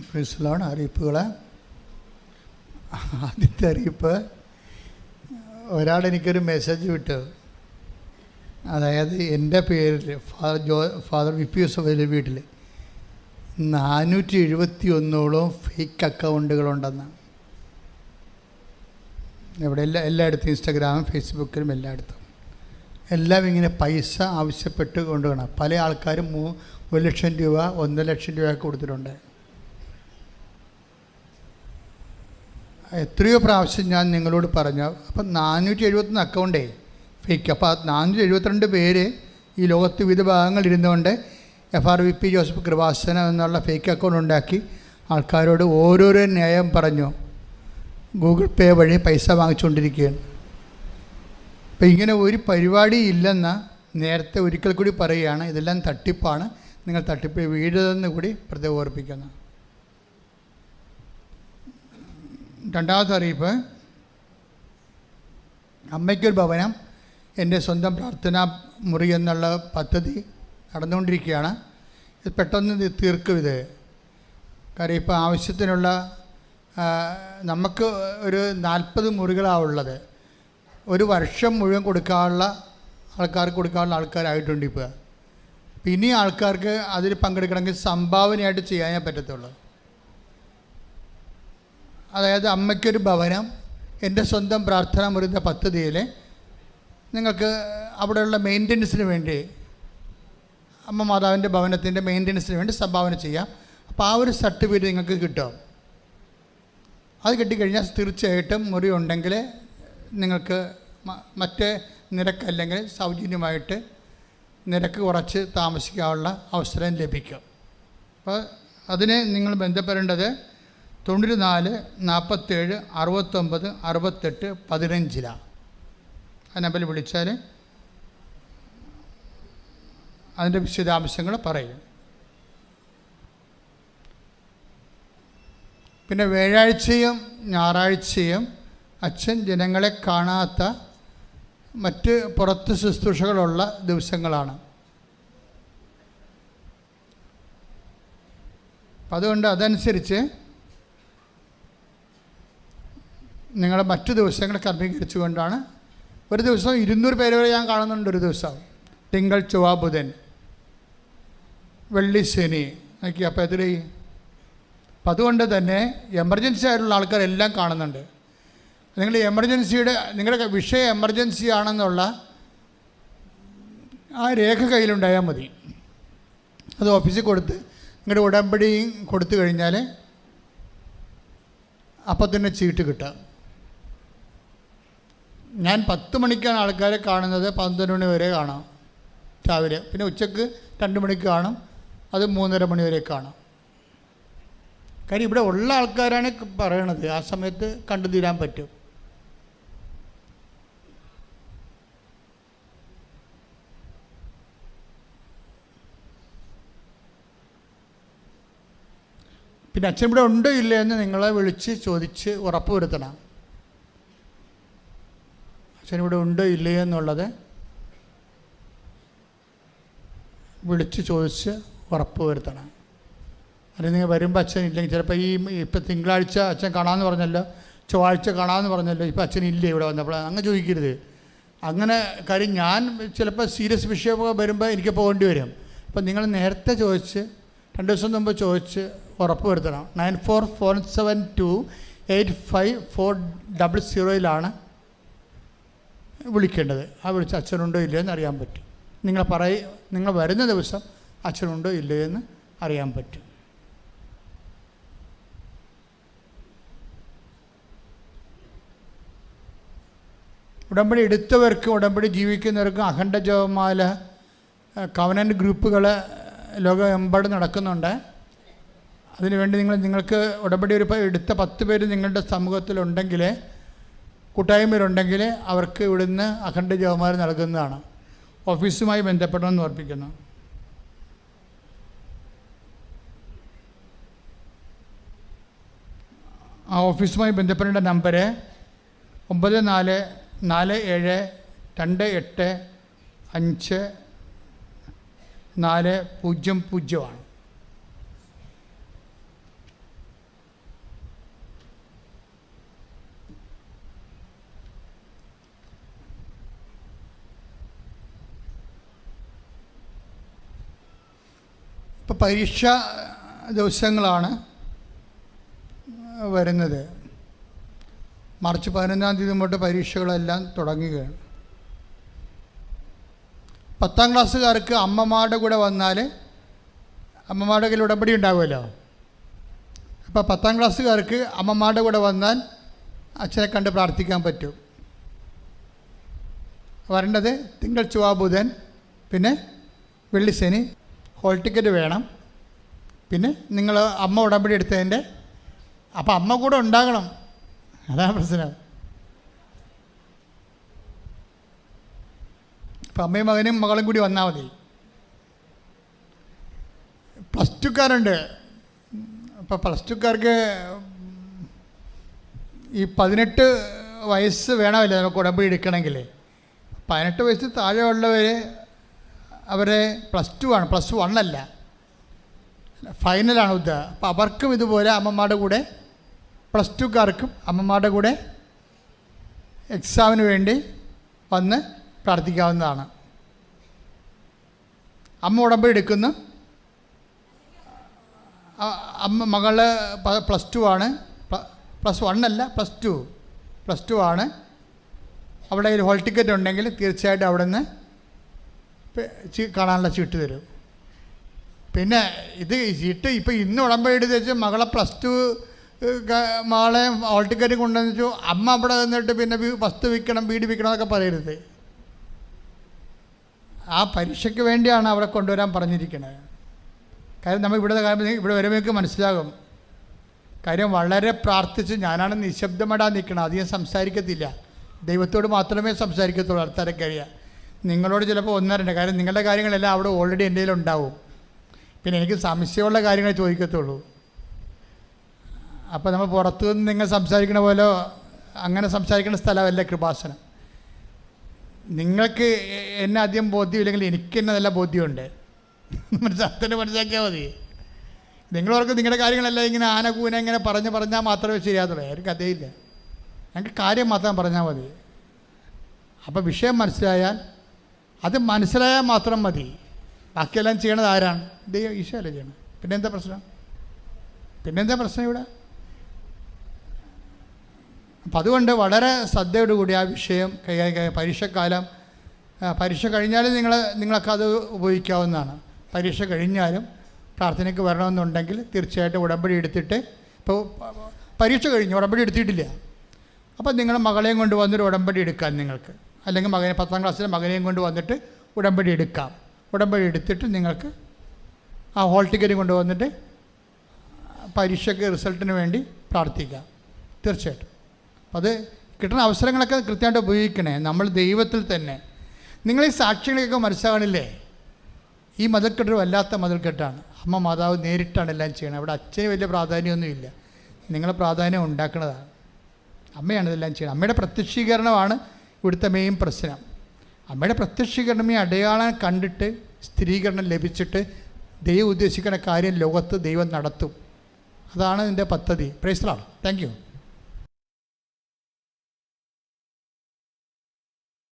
ഫ്രിസിലാണ് അറിയിപ്പുകൾ ആദ്യത്തെ അറിയിപ്പ് ഒരാൾ എനിക്കൊരു മെസ്സേജ് വിട്ടു. അതായത് എന്റെ പേരിൽ ഫാദർ ജോ ഫാദർ വി പി യൂസഫിന്റെ വീട്ടിൽ നാനൂറ്റി എഴുപത്തി ഒന്നോളം ഫേക്ക് അക്കൗണ്ടുകളുണ്ടെന്നാണ് ഇവിടെ എല്ലാ എല്ലായിടത്തും ഇൻസ്റ്റാഗ്രാമും ഫേസ്ബുക്കിലും എല്ലായിടത്തും. എല്ലാം ഇങ്ങനെ പൈസ ആവശ്യപ്പെട്ട് കൊണ്ടുപോകണം പല ആൾക്കാരും ഒരു ലക്ഷം രൂപ ഒന്നര ലക്ഷം രൂപ കൊടുത്തിട്ടുണ്ട്. എത്രയോ പ്രാവശ്യം ഞാൻ നിങ്ങളോട് പറഞ്ഞു. അപ്പം നാനൂറ്റി എഴുപത്തൊന്ന് അക്കൗണ്ടേ ഫേക്ക് അപ്പോൾ ആ നാനൂറ്റി എഴുപത്തിരണ്ട് പേര് ഈ ലോകത്ത് വിവിധ ഭാഗങ്ങളിൽ ഇരുന്നുകൊണ്ട് F R V P Joseph Kripasana എന്നുള്ള ഫേക്ക് അക്കൗണ്ട് ഉണ്ടാക്കി ആൾക്കാരോട് ഓരോരോ ന്യായം പറഞ്ഞു. ഗൂഗിൾ പേ വഴി പൈസ വാങ്ങിച്ചുകൊണ്ടിരിക്കുകയാണ്. അപ്പം ഇങ്ങനെ ഒരു പരിപാടി ഇല്ലെന്ന് നേരത്തെ ഒരിക്കൽ കൂടി പറയുകയാണ്. ഇതെല്ലാം തട്ടിപ്പാണ്. നിങ്ങൾ തട്ടിപ്പ് വീഴതെന്ന് കൂടി പ്രത്യേകം രണ്ടാമത്തെ അറിയിപ്പ്. അമ്മയ്ക്കൊരു ഭവനം എന്റെ സ്വന്തം പ്രാർത്ഥനാ മുറി എന്നുള്ള പദ്ധതി നടന്നുകൊണ്ടിരിക്കുകയാണ്. ഇത് പെട്ടെന്ന് തീർക്കും ഇത്. കാര്യം ഇപ്പോൾ ആവശ്യത്തിനുള്ള നമുക്ക് ഒരു നാൽപ്പത് മുറികളാണ് ഉള്ളത്. ഒരു വർഷം മുഴുവൻ കൊടുക്കാനുള്ള ആൾക്കാർക്ക് കൊടുക്കാനുള്ള ആൾക്കാരായിട്ടുണ്ട് ഇപ്പോൾ പിന്നെ ആൾക്കാർക്ക് അതിൽ പങ്കെടുക്കണമെങ്കിൽ സംഭാവനയായിട്ട് ചെയ്യാനേ പറ്റത്തുള്ളൂ. അതായത് അമ്മയ്ക്കൊരു ഭവനം എന്റെ സ്വന്തം പ്രാർത്ഥന മുറിന്ന പദ്ധതിയിൽ നിങ്ങൾക്ക് അവിടെയുള്ള മെയിന്റനൻസിന് വേണ്ടി അമ്മ മാതാവിന്റെ ഭവനത്തിന്റെ മെയിന്റനൻസിന് വേണ്ടി സംഭാവന ചെയ്യാം. അപ്പോൾ ആ ഒരു സർട്ടിഫിക്കറ്റ് നിങ്ങൾക്ക് കിട്ടും. അത് കിട്ടിക്കഴിഞ്ഞാൽ തീർച്ചയായിട്ടും മുറി ഉണ്ടെങ്കിൽ നിങ്ങൾക്ക് മറ്റേ നിരക്കല്ലെങ്കിൽ സൗജന്യമായിട്ട് നിരക്ക് കുറച്ച് താമസിക്കാനുള്ള അവസരം ലഭിക്കും. അപ്പോൾ അതിനെ നിങ്ങൾ ബന്ധപ്പെടേണ്ടത് തൊണ്ണൂറ്റി നാല് നാൽപ്പത്തേഴ് അറുപത്തൊമ്പത് അറുപത്തെട്ട് പതിനഞ്ചിലാണ് ആ നമ്പറിൽ വിളിച്ചാൽ അതിന്റെ വിശദാംശങ്ങൾ പറയും. പിന്നെ വ്യാഴാഴ്ചയും ഞായറാഴ്ചയും അച്ഛൻ ജനങ്ങളെ കാണാത്ത മറ്റ് പുറത്ത് ശുശ്രൂഷകളുള്ള ദിവസങ്ങളാണ്. അതുകൊണ്ട് അതനുസരിച്ച് നിങ്ങളെ മറ്റു ദിവസങ്ങൾ ക്രമീകരിച്ചുകൊണ്ടാണ് ഒരു ദിവസം ഇരുന്നൂറ് പേര് വരെ ഞാൻ കാണുന്നുണ്ട് ഒരു ദിവസം. തിങ്കൾ ചൊവ്വ ബുധൻ. വെള്ളി ശനി. നോക്കി അപ്പോൾ എതിരെ അപ്പം അതുകൊണ്ട് തന്നെ എമർജൻസി ആയിട്ടുള്ള ആൾക്കാരെല്ലാം കാണുന്നുണ്ട്. നിങ്ങൾ എമർജൻസിയുടെ നിങ്ങളുടെ വിഷയം എമർജൻസി ആണെന്നുള്ള ആ രേഖ കയ്യിലുണ്ടായാൽ മതി. അത് ഓഫീസിൽ കൊടുത്ത് നിങ്ങളുടെ ഉടമ്പടിയും കൊടുത്തു കഴിഞ്ഞാൽ അപ്പം തന്നെ ചീട്ട് കിട്ടുക. ഞാൻ പത്ത് മണിക്കാണ് ആൾക്കാരെ കാണുന്നത് പന്ത്രണ്ട് മണി വരെ കാണാം രാവിലെ. പിന്നെ ഉച്ചയ്ക്ക് രണ്ട് മണിക്ക് കാണും അത് മൂന്നര മണി വരെ കാണാം. കാര്യം ഇവിടെ ഉള്ള ആൾക്കാരാണ് പറയണത്. ആ സമയത്ത് കണ്ടു തീരാൻ പറ്റും. പിന്നെ അച്ഛൻ ഇവിടെ ഉണ്ടോ ഇല്ലേ എന്ന് നിങ്ങളെ വിളിച്ച് ചോദിച്ച് ഉറപ്പ് വരുത്തണം അച്ഛൻ ഇവിടെ ഉണ്ടോ ഇല്ലയോ എന്നുള്ളത് വിളിച്ച് ചോദിച്ച് ഉറപ്പ് വരുത്തണം. അല്ലെങ്കിൽ നിങ്ങൾ വരുമ്പോൾ അച്ഛൻ ഇല്ലെങ്കിൽ ചിലപ്പോൾ ഈ ഇപ്പം തിങ്കളാഴ്ച അച്ഛൻ കാണാമെന്ന് പറഞ്ഞല്ലോ ചൊവ്വാഴ്ച കാണാമെന്ന് പറഞ്ഞല്ലോ ഇപ്പം അച്ഛൻ ഇല്ലേ ഇവിടെ വന്നപ്പോൾ അങ്ങനെ ചോദിക്കരുത്. അങ്ങനെ കാര്യം ഞാൻ ചിലപ്പോൾ സീരിയസ് വിഷയമൊക്കെ വരുമ്പോൾ എനിക്ക് പോകേണ്ടി വരും. അപ്പം നിങ്ങൾ നേരത്തെ ചോദിച്ച് രണ്ട് ദിവസം മുമ്പ് ചോദിച്ച് ഉറപ്പ് വരുത്തണം. Nine four four seven two eight five four double സീറോയിലാണ് വിളിക്കേണ്ടത്. ആ വിളിച്ച് അച്ഛനുണ്ടോ ഇല്ലയോ എന്ന് അറിയാൻ പറ്റും. നിങ്ങൾ പറയ നിങ്ങൾ വരുന്ന ദിവസം അച്ഛനുണ്ടോ ഇല്ലയോ എന്ന് അറിയാൻ പറ്റും. ഉടമ്പടി എടുത്തവർക്കും ഉടമ്പടി ജീവിക്കുന്നവർക്കും അഖണ്ഡ ജപമാല കവനന്റ് ഗ്രൂപ്പുകൾ ലോകമെമ്പാടും നടക്കുന്നുണ്ട്. അതിനുവേണ്ടി നിങ്ങൾ നിങ്ങൾക്ക് ഉടമ്പടി ഒരു എടുത്ത പത്ത് പേര് നിങ്ങളുടെ സമൂഹത്തിലുണ്ടെങ്കിൽ കൂട്ടായ്മയിലുണ്ടെങ്കിൽ അവർക്ക് ഇവിടുന്ന് അഖണ്ഡ ജപമാല നൽകുന്നതാണ്. ഓഫീസുമായി ബന്ധപ്പെടണമെന്ന് ഓർപ്പിക്കുന്നു. ആ ഓഫീസുമായി ബന്ധപ്പെടേണ്ട നമ്പർ ഒമ്പത് നാല് നാല് ഏഴ് രണ്ട് എട്ട് അഞ്ച് നാല് പൂജ്യം പൂജ്യമാണ് ഇപ്പോൾ പരീക്ഷ ദിവസങ്ങളാണ് വരുന്നത്. മാർച്ച് പതിനൊന്നാം തീയതി മുതൽ പരീക്ഷകളെല്ലാം തുടങ്ങുകയാണ്. പത്താം ക്ലാസ്സുകാർക്ക് അമ്മമാരുടെ കൂടെ വന്നാൽ അമ്മമാരുടെ കയ്യിൽ ഉടമ്പടി ഉണ്ടാവുമല്ലോ. അപ്പോൾ പത്താം ക്ലാസ്സുകാർക്ക് അമ്മമാരുടെ കൂടെ വന്നാൽ അച്ഛനെ കണ്ട് പ്രാർത്ഥിക്കാൻ പറ്റും. വരേണ്ടത് തിങ്കൾ ചൊവ്വ ബുധൻ പിന്നെ വെള്ളി ശനി ഹോൾ ടിക്കറ്റ് വേണം. പിന്നെ നിങ്ങൾ അമ്മ ഉടമ്പടി എടുത്തതിന്റെ അപ്പം അമ്മ കൂടെ ഉണ്ടാകണം. അതാണ് പ്രശ്നം. അപ്പം അമ്മയും മകനും മകളും കൂടി വന്നാൽ മതി. പ്ലസ് ടുക്കാരുണ്ട് അപ്പോൾ പ്ലസ് ടുക്കാർക്ക് ഈ പതിനെട്ട് വയസ്സ് വേണമല്ലേ നമുക്ക് ഉടമ്പടി എടുക്കണമെങ്കിൽ. പതിനെട്ട് വയസ്സ് താഴെയുള്ളവർ അവരെ പ്ലസ് ടു ആണ് പ്ലസ് വൺ അല്ല. ഫൈനലാണ് ഉദ്ദ അപ്പോൾ അവർക്കും ഇതുപോലെ അമ്മമാരുടെ കൂടെ പ്ലസ് ടുക്കാർക്കും അമ്മമാരുടെ കൂടെ എക്സാമിന് വേണ്ടി വന്ന് പ്രാർത്ഥിക്കാവുന്നതാണ്. അമ്മ ഉടമ്പ എടുക്കുന്നു. അമ്മ മകൾ പ്ലസ് ടു ആണ്. പ്ലസ് വൺ അല്ല പ്ലസ് ടു പ്ലസ് ടു ആണ്. അവിടെ ഒരു ഹോൾ ടിക്കറ്റ് ഉണ്ടെങ്കിൽ തീർച്ചയായിട്ടും അവിടെ നിന്ന് കാണാനുള്ള ചീട്ട് തരും. പിന്നെ ഇത് ചീട്ട് ഇപ്പോൾ ഇന്ന് ഉടമ്പടി വെച്ച് മകളെ പ്ലസ് ടു മകളെ ഹോൾ കൊണ്ടുവന്ന് വെച്ചു. അമ്മ അവിടെ നിന്നിട്ട് പിന്നെ വസ്തു വിൽക്കണം വീട് വിൽക്കണം എന്നൊക്കെ പറയരുത്. ആ പരീക്ഷയ്ക്ക് വേണ്ടിയാണ് അവിടെ കൊണ്ടുവരാൻ പറഞ്ഞിരിക്കുന്നത് കാര്യം നമ്മൾ ഇവിടെ കാര്യം ഇവിടെ വരുമ്പോഴേക്ക് മനസ്സിലാകും. കാര്യം വളരെ പ്രാർത്ഥിച്ച് ഞാനാണ് നിശബ്ദമായിട്ടാ നിൽക്കണം അധികം സംസാരിക്കത്തില്ല. ദൈവത്തോട് മാത്രമേ സംസാരിക്കത്തുള്ളൂ അടുത്തര കഴിയുക നിങ്ങളോട് ചിലപ്പോൾ ഒന്നര രണ്ടോ കാര്യം നിങ്ങളുടെ കാര്യങ്ങളെല്ലാം അവിടെ ഓൾറെഡി എന്റെ ഉണ്ടാവും. പിന്നെ എനിക്ക് സംശയമുള്ള കാര്യങ്ങൾ ചോദിക്കത്തുള്ളൂ. അപ്പോൾ നമ്മൾ പുറത്തു നിന്ന് നിങ്ങൾ സംസാരിക്കണ പോലെ അങ്ങനെ സംസാരിക്കുന്ന സ്ഥലമല്ല കൃപാസനം. നിങ്ങൾക്ക് എന്നെ അധികം ബോധ്യമില്ലെങ്കിൽ എനിക്ക് തന്നെ നല്ല ബോധ്യമുണ്ട്. മനസ്സിലെ മനസ്സിലാക്കിയാൽ മതി. നിങ്ങളവർക്ക് നിങ്ങളുടെ കാര്യങ്ങളെല്ലാം ഇങ്ങനെ ആന കൂന ഇങ്ങനെ പറഞ്ഞ് പറഞ്ഞാൽ മാത്രമേ ശരിയാത്തുള്ളൂ ഒരു കഥയില്ല. ഞങ്ങൾക്ക് കാര്യം മാത്രം പറഞ്ഞാൽ മതി. അപ്പോൾ വിഷയം മനസ്സിലായാൽ അത് മനസ്സിലായാൽ മാത്രം മതി. ബാക്കിയെല്ലാം ചെയ്യണത് ആരാണ്? ദൈവം ഈശോയല്ലേ ചെയ്യണം പിന്നെന്താ പ്രശ്നം? പിന്നെന്താ പ്രശ്നം ഇവിടെ? അപ്പം അതുകൊണ്ട് വളരെ ശ്രദ്ധയോടുകൂടി ആ വിഷയം കൈകാര്യം പരീക്ഷക്കാലം പരീക്ഷ കഴിഞ്ഞാലും നിങ്ങൾ നിങ്ങളൊക്കെ അത് ഉപയോഗിക്കാവുന്നതാണ്. പരീക്ഷ കഴിഞ്ഞാലും പ്രാർത്ഥനയ്ക്ക് വരണമെന്നുണ്ടെങ്കിൽ തീർച്ചയായിട്ടും ഉടമ്പടി എടുത്തിട്ട് ഇപ്പോൾ പരീക്ഷ കഴിഞ്ഞു ഉടമ്പടി എടുത്തിട്ടില്ല. അപ്പം നിങ്ങളുടെ മകളെയും കൊണ്ട് വന്നൊരു ഉടമ്പടി എടുക്കാൻ നിങ്ങൾക്ക്. അല്ലെങ്കിൽ മകനെ പത്താം ക്ലാസ്സിലെ മകനെയും കൊണ്ട് വന്നിട്ട് ഉടമ്പടി എടുക്കാം. ഉടമ്പടി എടുത്തിട്ട് നിങ്ങൾക്ക് ആ ഹോൾ ടിക്കറ്റ് കൊണ്ട് വന്നിട്ട് പരീക്ഷയ്ക്ക് റിസൾട്ടിന് വേണ്ടി പ്രാർത്ഥിക്കാം തീർച്ചയായിട്ടും. അത് കിട്ടുന്ന അവസരങ്ങളൊക്കെ കൃത്യമായിട്ട് ഉപയോഗിക്കണേ. നമ്മൾ ദൈവത്തിൽ തന്നെ. നിങ്ങൾ ഈ സാക്ഷികളെയൊക്കെ മനസ്സിലാകണില്ലേ? ഈ മതിൽക്കെട്ട് വല്ലാത്ത മതിൽക്കെട്ടാണ്. അമ്മ മാതാവ് നേരിട്ടാണ് എല്ലാം ചെയ്യണത് അവിടെ അച്ഛന് വലിയ പ്രാധാന്യമൊന്നുമില്ല. നിങ്ങളെ പ്രാധാന്യം ഉണ്ടാക്കുന്നതാണ് അമ്മയാണ് ഇതെല്ലാം ചെയ്യുന്നത് അമ്മയുടെ പ്രത്യക്ഷീകരണമാണ് ഇവിടുത്തെ മെയിൻ പ്രശ്നം. അമ്മയുടെ പ്രത്യക്ഷീകരണമേ അടയാളം കണ്ടിട്ട് സ്ഥിരീകരണം ലഭിച്ചിട്ട് ദൈവം ഉദ്ദേശിക്കുന്ന കാര്യം ലോകത്ത് ദൈവം നടത്തും. അതാണ് ഇതിന്റെ പദ്ധതി. പ്രൈസ്ലാണ് താങ്ക് യു